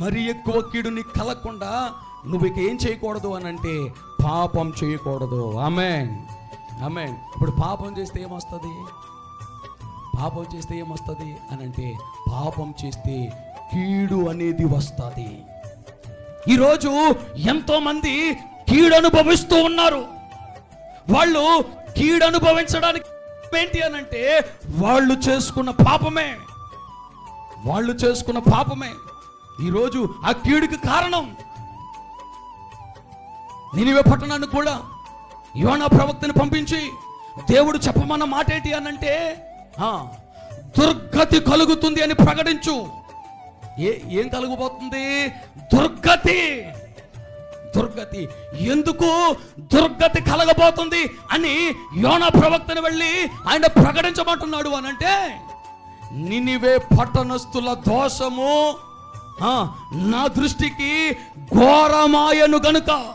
మరి ఎక్కువ కీడుని కలగకుండా నువ్వు ఇక ఏం చేయకూడదు అని అంటే పాపం చేయకూడదు. ఆమె ఆమె ఇప్పుడు పాపం చేస్తే ఏమొస్తుంది? పాపం చేస్తే ఏమొస్తుంది అని అంటే పాపం చేస్తే కీడు అనేది వస్తుంది. ఈరోజు ఎంతో మంది కీడు అనుభవిస్తూ ఉన్నారు. వాళ్ళు కీడు అనుభవించడానికి ఏంటి అని అంటే వాళ్ళు చేసుకున్న పాపమే. వాళ్ళు చేసుకున్న పాపమే. ఈరోజు ఆ కీడుకి కారణం. నినివే పట్టణానికి కూడా యోనా ప్రవక్తను పంపించి దేవుడు చెప్పమన్న మాట ఏంటి అనంటే ఆ, దుర్గతి కలుగుతుంది అని ప్రకటించు. ఏ ఏం కలుగుపోతుంది దుర్గతి. దుర్గతి. ఎందుకు దుర్గతి కలగబోతుంది అని యోనా ప్రవక్తను వెళ్ళి ఆయన ప్రకటించమంటున్నాడు అనంటే నినివే పట్టణస్థుల దోషము నా దృష్టికి ఘోరమాయను గనుక.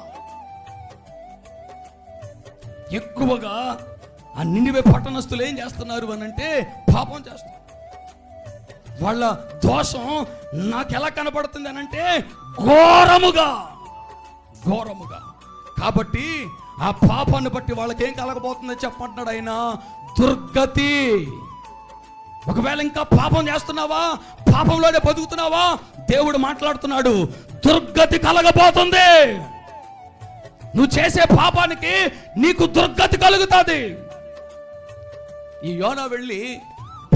ఎక్కువగా ఆ నిండివే పట్టణస్థులు ఏం చేస్తున్నారు అని అంటే పాపం చేస్తున్నారు. వాళ్ళ దోషం నాకు ఎలా కనపడుతుంది అని అంటే ఘోరముగా ఘోరముగా. కాబట్టి ఆ పాపాన్ని బట్టి వాళ్ళకేం కలగబోతుందో చెప్పంటున్నాడు ఆయన. దుర్గతి. ఒకవేళ ఇంకా పాపం చేస్తున్నావా? పాపంలోనే బతుకుతున్నావా? దేవుడు మాట్లాడుతున్నాడు దుర్గతి కలగబోతుంది. నువ్వు చేసే పాపానికి నీకు దుర్గతి కలుగుతుంది. ఈ యోన వెళ్ళి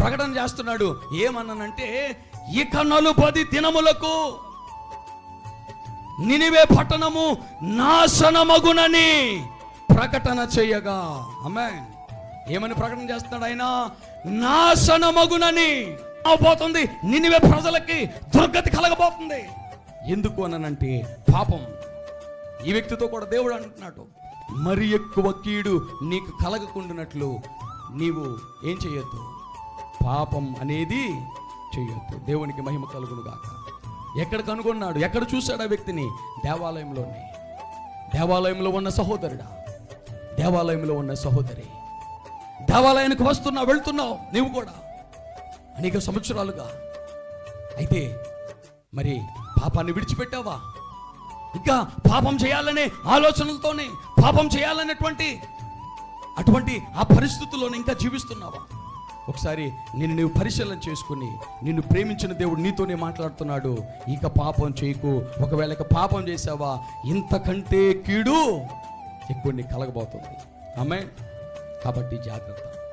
ప్రకటన చేస్తున్నాడు ఏమన్నానంటే ఇక నలుపది దినములకు నినివే పట్టణము నాశనమగునని ప్రకటన చేయగా. అమ్మాయి ఏమని ప్రకటన చేస్తున్నాడు ఆయన? నాశనమగునని. అవబోతుంది. నినివే ప్రజలకి దుర్గతి కలగబోతుంది. ఎందుకు అనంటే పాపం. ఈ వ్యక్తితో కూడా దేవుడు అంటున్నాడు. మరి ఎక్కువ కీడు నీకు కలగకుండానట్లు నీవు ఏం చేయొద్దు. పాపం అనేది చేయొద్దు. దేవునికి మహిమ కలుగునుగాక. ఎక్కడ కనుగొన్నాడు? ఎక్కడ చూశాడు ఆ వ్యక్తిని? దేవాలయంలోనే. దేవాలయంలో ఉన్న సహోదరుడా? దేవాలయంలో ఉన్న సహోదరి. దేవాలయానికి వస్తున్నావు వెళ్తున్నావు నీవు కూడా. అనేక సంవత్సరాలుగా. అయితే మరి పాపాన్ని విడిచిపెట్టావా? ఇంకా పాపం చేయాలనే ఆలోచనలతోనే పాపం చేయాలనేటువంటి అటువంటి ఆ పరిస్థితుల్లోనే ఇంకా జీవిస్తున్నావా? ఒకసారి నిన్ను నీవు పరిశీలన చేసుకుని నిన్ను ప్రేమించిన దేవుడు నీతోనే మాట్లాడుతున్నాడు. ఇక పాపం చేయకు. ఒకవేళ ఇక పాపం చేసావా? ఇంతకంటే కీడు ఎక్కువ నీకు కలగబోతుంది. ఆమె కాబట్టి జాగ్రత్త.